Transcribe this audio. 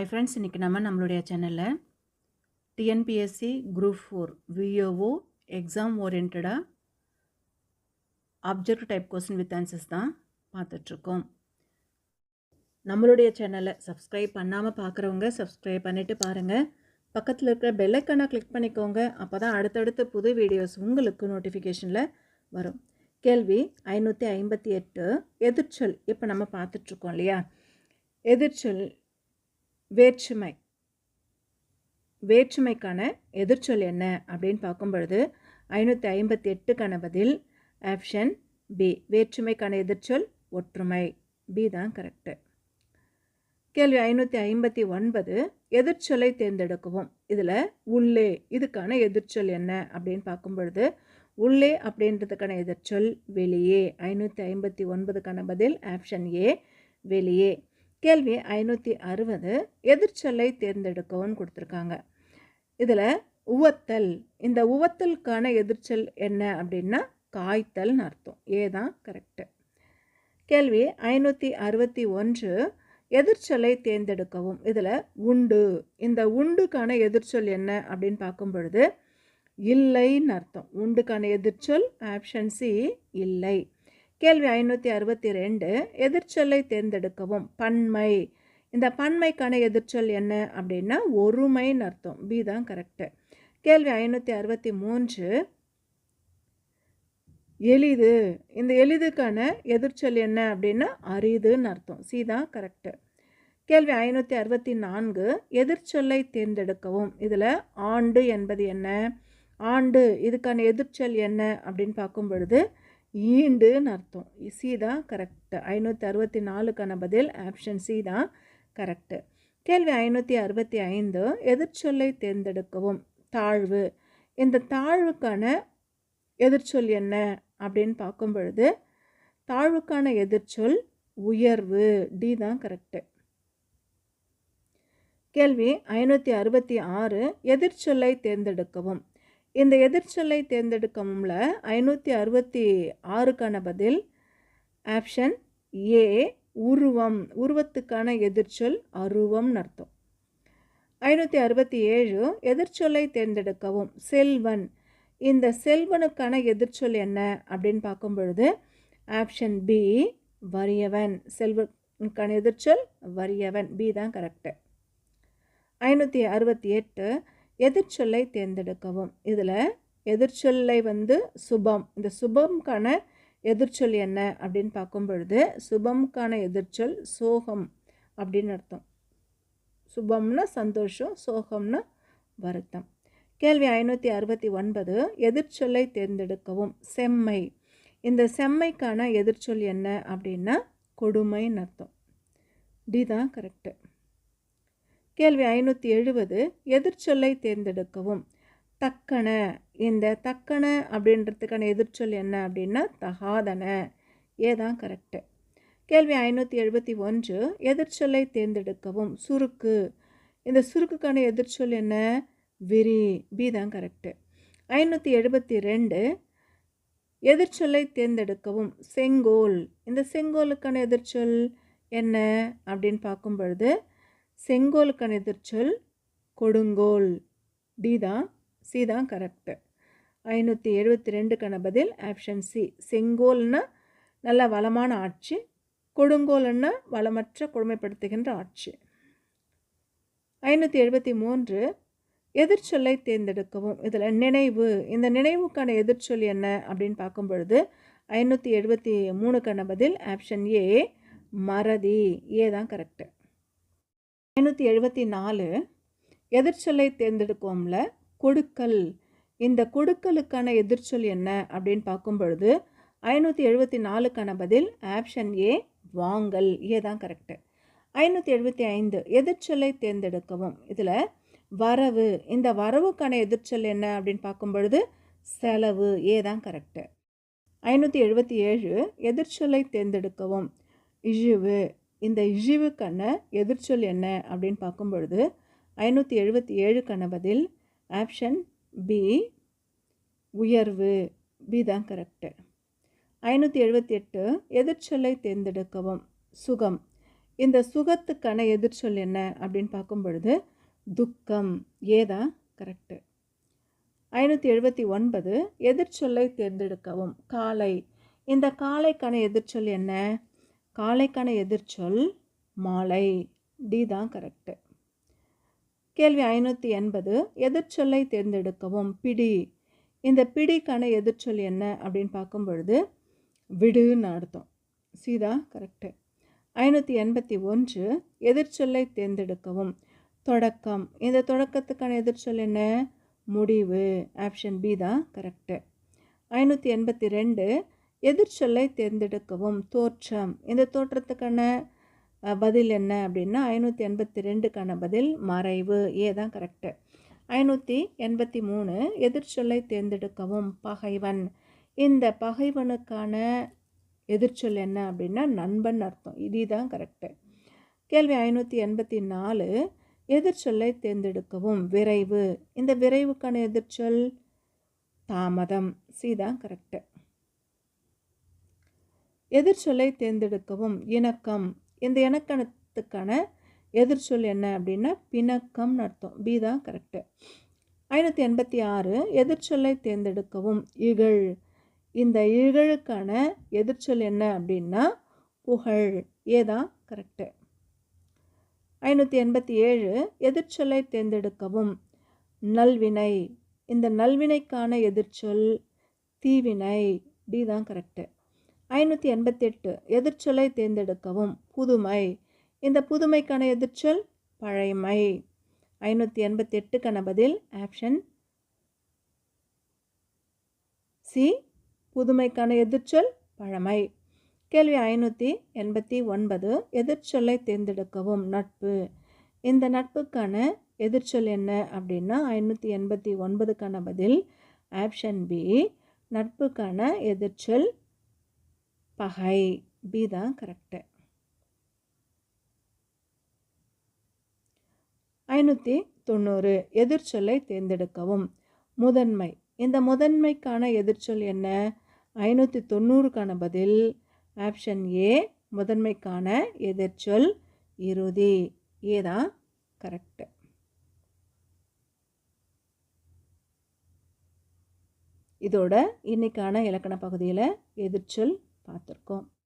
ஐ friends இன்றைக்கி நம்ம நம்மளுடைய சேனலில் TNPSC group four VAO exam ஓரியன்டாக object type question with answers தான் பார்த்துட்ருக்கோம். நம்மளுடைய சேனலை சப்ஸ்கிரைப் பண்ணாமல் பார்க்குறவங்க சப்ஸ்கிரைப் பண்ணிவிட்டு பாருங்கள் பக்கத்தில் இருக்கிற பெல்லைக்கனை கிளிக் பண்ணிக்கோங்க. அப்போ தான் அடுத்தடுத்த புது வீடியோஸ் உங்களுக்கு நோட்டிஃபிகேஷனில் வரும். கேள்வி ஐநூற்றி ஐம்பத்தி எட்டு எதிர்ச்சொல் இப்போ நம்ம பார்த்துட்ருக்கோம் இல்லையா? எதிர்ச்சொல் வேற்றுமை. வேற்றுமைக்கான எதிர்ச்சொல் என்ன அப்படின்னு பார்க்கும் பொழுது ஐநூற்றி ஐம்பத்தி எட்டுக்கான பதில் ஆப்ஷன் பி வேற்றுமைக்கான எதிர்ச்சொல் ஒற்றுமை. பி தான் கரெக்டு கேள்வி ஐநூற்றி ஐம்பத்தி ஒன்பது எதிர்ச்சொல்லை தேர்ந்தெடுக்கவும். இதில் உள்ளே இதுக்கான எதிர்ச்சொல் என்ன அப்படின்னு பார்க்கும் பொழுது உள்ளே அப்படின்றதுக்கான எதிர்ச்சொல் வெளியே. ஐநூற்றி ஐம்பத்தி ஒன்பதுக்கான பதில் ஆப்ஷன் ஏ வெளியே. கேள்வி ஐநூற்றி அறுபது. எதிர்ச்சொல்லை தேர்ந்தெடுக்கவும் கொடுத்துருக்காங்க. இதில் உவத்தல். இந்த உவத்தலுக்கான எதிர்ச்சொல் என்ன அப்படின்னா காய்த்தல்னு அர்த்தம். ஏ தான் கரெக்டு. கேள்வி ஐநூற்றி அறுபத்தி ஒன்று. எதிர்ச்சொல்லை தேர்ந்தெடுக்கவும். இதில் உண்டு. இந்த உண்டுக்கான எதிர்ச்சொல் என்ன அப்படின்னு பார்க்கும் பொழுது இல்லைன்னு அர்த்தம். உண்டுக்கான எதிர்ச்சொல் ஆப்ஷன் சி இல்லை. கேள்வி ஐநூற்றி அறுபத்தி ரெண்டு எதிர்ச்சொல்லை தேர்ந்தெடுக்கவும். பன்மை. இந்த பன்மைக்கான எதிர்ச்சொல் என்ன அப்படின்னா ஒருமைன்னு அர்த்தம். பி தான் கரெக்டு கேள்வி ஐநூற்றி அறுபத்தி மூன்று. எளிது. இந்த எளிதுக்கான எதிர்ச்சொல் என்ன அப்படின்னா அரிதுன்னு அர்த்தம். சி தான் கரெக்டு கேள்வி ஐநூற்றி அறுபத்தி நான்கு எதிர்ச்சொல்லை தேர்ந்தெடுக்கவும். இதில் ஆண்டு என்பது என்ன? ஆண்டு இதுக்கான எதிர்ச்சொல் என்ன அப்படின்னு பார்க்கும் பொழுது ஈண்டுன்னு அர்த்தம். சி தான் கரெக்டு ஐநூற்றி அறுபத்தி நாலுக்கான பதில் ஆப்ஷன் சி தான் கரெக்டு கேள்வி ஐநூற்றி அறுபத்தி ஐந்து எதிர்ச்சொல்லை தேர்ந்தெடுக்கவும். தாழ்வு. இந்த தாழ்வுக்கான எதிர்ச்சொல் என்ன? அப்படின்னு பார்க்கும் பொழுது தாழ்வுக்கான எதிர்ச்சொல் உயர்வு. டி தான் கரெக்டு கேள்வி ஐநூற்றி அறுபத்தி ஆறு எதிர்ச்சொல்லை தேர்ந்தெடுக்கவும். இந்த எதிர்ச்சொல்லை தேர்ந்தெடுக்கவும்ல ஐநூற்றி அறுபத்தி ஆறுக்கான பதில் ஆப்ஷன் ஏ உருவம். உருவத்துக்கான எதிர்ச்சொல் அருவம்னு அர்த்தம். ஐநூற்றி அறுபத்தி ஏழு எதிர்ச்சொல்லை தேர்ந்தெடுக்கவும். செல்வன். இந்த செல்வனுக்கான எதிர்ச்சொல் என்ன அப்படின்னு பார்க்கும் பொழுது ஆப்ஷன் பி வறியவன். செல்வனுக்கான எதிர்ச்சொல் வறியவன். பி தான் கரெக்டு ஐநூற்றி அறுபத்தி எட்டு எதிர்ச்சொல்லை தேர்ந்தெடுக்கவும். இதில் எதிர்ச்சொல்லை வந்து சுபம். இந்த சுபம்கான எதிர்ச்சொல் என்ன அப்படின்னு பார்க்கும் பொழுது சுபம்கான எதிர்ச்சொல் சோகம் அப்படின்னு அர்த்தம். சுபம்னா சந்தோஷம் சோகம்னா வருத்தம். கேள்வி ஐநூற்றி அறுபத்தி ஒன்பது எதிர்ச்சொல்லை தேர்ந்தெடுக்கவும். செம்மை. இந்த செம்மைக்கான எதிர்ச்சொல் என்ன அப்படின்னா கொடுமைன்னு அர்த்தம். டி தான் கரெக்டு கேள்வி ஐநூற்றி எழுபது எதிர்ச்சொல்லை தேர்ந்தெடுக்கவும். தக்கன இந்த தக்கன அப்படின்றதுக்கான எதிர்ச்சொல் என்ன அப்படின்னா தகாதன. ஏதான் கரெக்டு கேள்வி ஐநூற்றி எழுபத்தி ஒன்று எதிர்ச்சொல்லை தேர்ந்தெடுக்கவும். சுருக்கு. இந்த சுருக்குக்கான எதிர்ச்சொல் என்ன? விரி. பி தான் கரெக்டு ஐநூற்றி எழுபத்தி ரெண்டு எதிர்ச்சொல்லை தேர்ந்தெடுக்கவும். செங்கோல். இந்த செங்கோலுக்கான எதிர்ச்சொல் என்ன அப்படின்னு பார்க்கும் பொழுது செங்கோலுக்கான எதிர்ச்சொல் கொடுங்கோல். டி தான் சி தான் கரெக்டு ஐநூற்றி எழுபத்தி ரெண்டுக்கான பதில் ஆப்ஷன் சி செங்கோல்னா நல்ல வளமான ஆட்சி கொடுங்கோல்னா வளமற்ற கொடுமைப்படுத்துகின்ற ஆட்சி. ஐநூற்றி எழுபத்தி மூன்று எதிர்ச்சொல்லை தேர்ந்தெடுக்கவும். இதில் நினைவு. இந்த நினைவுக்கான எதிர்ச்சொல் என்ன அப்படின்னு பார்க்கும் பொழுது ஐநூற்றி எழுபத்தி மூணுக்கான பதில் ஆப்ஷன் ஏ மறதி. ஏ தான் கரெக்டு ஐநூற்றி எழுபத்தி நாலு எதிர்ச்சொல்லை தேர்ந்தெடுக்கோம்ல கொடுக்கல். இந்த கொடுக்கலுக்கான எதிர்ச்சொல் என்ன அப்படின்னு பார்க்கும் பொழுது ஐநூற்றி எழுபத்தி நாலுக்கான பதில் ஆப்ஷன் ஏ வாங்கல். ஏ தான் கரெக்டு ஐநூற்றி எழுபத்தி ஐந்து எதிர்ச்சொல்லை தேர்ந்தெடுக்கவும். இதில் வரவு. இந்த வரவுக்கான எதிர்ச்சொல் என்ன அப்படின்னு பார்க்கும் பொழுது செலவு. ஏ தான் கரெக்டு ஐநூற்றி எழுபத்தி ஏழு எதிர்ச்சொல்லை தேர்ந்தெடுக்கவும். இழிவு. இந்த இழிவுக்கான எதிர்ச்சொல் என்ன அப்படின்னு பார்க்கும் பொழுது ஐநூற்றி எழுபத்தி ஏழுக்கான பதில் ஆப்ஷன் பி உயர்வு. பி தான் கரெக்டு ஐநூற்றி எழுபத்தி எட்டு எதிர்ச்சொல்லை தேர்ந்தெடுக்கவும். சுகம். இந்த சுகத்துக்கான எதிர்ச்சொல் என்ன அப்படின்னு பார்க்கும் பொழுது துக்கம் ஏதான் கரெக்டு ஐநூற்றி எழுபத்தி ஒன்பது எதிர்ச்சொல்லை தேர்ந்தெடுக்கவும். காலை. இந்த காலைக்கான எதிர்ச்சொல் என்ன? காலைக்கான எதிர்ச்சொல் மாலை. டி தான் கரெக்டு கேள்வி ஐநூற்றி எண்பது எதிர்ச்சொல்லை தேர்ந்தெடுக்கவும் பிடி. இந்த பிடிக்கான எதிர்ச்சொல் என்ன அப்படின்னு பார்க்கும் பொழுது விடுன்னு அர்த்தம். சீதா கரெக்டு ஐநூற்றி எண்பத்தி ஒன்று எதிர்ச்சொல்லை தேர்ந்தெடுக்கவும். தொடக்கம். இந்த தொடக்கத்துக்கான எதிர்ச்சொல் என்ன? முடிவு. ஆப்ஷன் பி தான் கரெக்டு ஐநூற்றி எண்பத்தி ரெண்டு எதிர்ச்சொல்லை தேர்ந்தெடுக்கவும். தோற்றம். இந்த தோற்றத்துக்கான பதில் என்ன அப்படின்னா ஐநூற்றி எண்பத்தி ரெண்டுக்கான பதில் மறைவு. ஏ தான் கரெக்டு ஐநூற்றி எண்பத்தி மூணு எதிர்ச்சொல்லை தேர்ந்தெடுக்கவும் பகைவன். இந்த பகைவனுக்கான எதிர்ச்சொல் என்ன அப்படின்னா நண்பன் அர்த்தம். இதுதான் கரெக்டு கேள்வி ஐநூற்றி எண்பத்தி நாலு எதிர்ச்சொல்லை தேர்ந்தெடுக்கவும் விரைவு. இந்த விரைவுக்கான எதிர்ச்சொல் தாமதம். சி தான் கரெக்டு எதிர்ச்சொல்லை தேர்ந்தெடுக்கவும். இணக்கம். இந்த இணக்கணத்துக்கான எதிர்ச்சொல் என்ன அப்படின்னா பிணக்கம்னு அர்த்தம். பி தான் கரெக்டு ஐநூற்றி எண்பத்தி ஆறு எதிர்ச்சொல்லை தேர்ந்தெடுக்கவும். இகழ். இந்த இகழுக்கான எதிர்ச்சொல் என்ன அப்படின்னா புகழ். ஏ தான் கரெக்டு ஐநூற்றி எண்பத்தி ஏழு எதிர்ச்சொல்லை தேர்ந்தெடுக்கவும். நல்வினை. இந்த நல்வினைக்கான எதிர்ச்சொல் தீவினை. டி தான் கரெக்டு ஐநூற்றி எண்பத்தெட்டு. எதிர்ச்சொல்லை தேர்ந்தெடுக்கவும். புதுமை. இந்த புதுமைக்கான எதிர்ச்சொல் பழைமை. ஐநூற்றி எண்பத்தெட்டுக்கான பதில் ஆப்ஷன் சி புதுமைக்கான எதிர்ச்சொல் பழமை. கேள்வி ஐநூற்றி எண்பத்தி ஒன்பது. எதிர்ச்சொல்லை தேர்ந்தெடுக்கவும். நட்பு. இந்த நட்புக்கான எதிர்ச்சொல் என்ன அப்படின்னா ஐநூற்றி எண்பத்தி ஒன்பதுக்கான பதில் ஆப்ஷன் பி நட்புக்கான எதிர்ச்சொல் பகை பி தான் கரெக்டு ஐநூற்றி தொண்ணூறு எதிர்ச்சொல்லை தேர்ந்தெடுக்கவும். முதன்மை. இந்த முதன்மைக்கான எதிர்ச்சொல் என்ன? ஐநூற்றி தொண்ணூறுக்கான பதில். ஆப்ஷன் ஏ முதன்மைக்கான எதிர்ச்சொல் இறுதி. ஏ தான் கரெக்டு இதோட இன்னைக்கான இலக்கண பகுதியில் எதிர்ச்சொல் Patterco